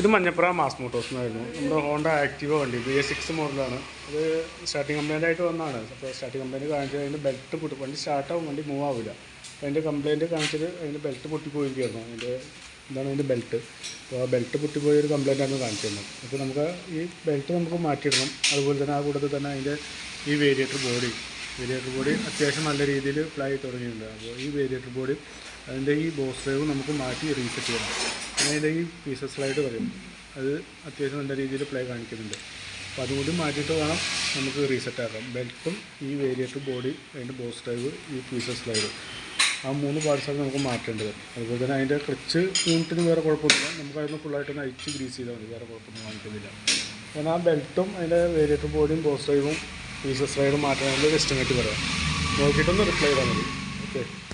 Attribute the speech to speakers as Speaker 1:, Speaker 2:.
Speaker 1: ഇത് Manjappura mass motors എന്നായിരുന്നു. നമ്മുടെ ഹോണ്ട ആക്റ്റീവ വണ്ടി ബി എസ് സിക്സ് മോഡലാണ്. അത് സ്റ്റാർട്ടിംഗ് കംപ്ലൈന്റ് ആയിട്ട് വന്നതാണ്. അപ്പോൾ സ്റ്റാർട്ടിങ് കംപ്ലൈന്റ് കാണിച്ചത് അതിന്റെ ബെൽറ്റ് പൊട്ടി വണ്ടി സ്റ്റാർട്ടാവും വണ്ടി മൂവ് ആവില്ല അപ്പോൾ അതിന്റെ കംപ്ലൈന്റ് കാണിച്ചത് അതിന്റെ ബെൽറ്റ് പൊട്ടിപ്പോയിരിക്കുകയായിരുന്നു. അതിന്റെ എന്താണ് അതിന്റെ ബെൽറ്റ് അപ്പോൾ ആ ബെൽറ്റ് പൊട്ടിപ്പോയ ഒരു കംപ്ലൈന്റ് കാണിച്ചിരുന്നത്. അപ്പോൾ നമുക്ക് ഈ ബെൽറ്റ് നമുക്ക് മാറ്റിയിടണം. അതുപോലെ തന്നെ ആ കൂട്ടത്തിൽ തന്നെ അതിന്റെ ഈ വേരിയേറ്റർ ബോഡി വേരിയേറ്റർ ബോഡി അത്യാവശ്യം നല്ല രീതിയിൽ ഫ്ലൈ തുടങ്ങിയിട്ടുണ്ട്. അപ്പോൾ ഈ വേരിയേറ്റർ ബോഡി അതിന്റെ ഈ ബോസ് ഡ്രൈവ് നമുക്ക് മാറ്റി റീസെറ്റ് ചെയ്യണം പിന്നെ അതിന്റെ ഈ പീസസ് സ്ലൈഡ് പറയും. അത് അത്യാവശ്യം നല്ല രീതിയിൽ ഫ്ലൈ കാണിക്കുന്നുണ്ട്. അപ്പോൾ അതുകൂടി മാറ്റിയിട്ട് വേണം നമുക്ക് റീസെറ്റ് ആക്കാം ബെൽറ്റും ഈ വേരിയേറ്റർ ബോഡി അതിന്റെ ബോസ് ഡ്രൈവ് ഈ പീസസ് സ്ലൈഡ് ആ മൂന്ന് പാർട്സാണ് നമുക്ക് മാറ്റേണ്ടത്. അതുപോലെ തന്നെ അതിന്റെ ക്ലച്ച് യൂണിറ്റിന് വേറെ കുഴപ്പമൊന്നുമില്ല. നമുക്ക് അതിന് ഫുള്ളായിട്ടൊന്ന് അയച്ച് ഗ്രീസ് ചെയ്താൽ മതി. വേറെ കുഴപ്പമൊന്നും കാണിക്കുന്നില്ല. കാരണം ആ ബെൽറ്റും അതിന്റെ വേരിയേറ്റർ ബോഡിയും ബോസ് ഡ്രൈവും പീസസ് സൈഡ് മാറ്റാനുള്ള എസ്റ്റിമേറ്റ് പറയാം. നോക്കിയിട്ടൊന്ന് റിപ്ലൈ ചെയ്താൽ മതി. ഓക്കെ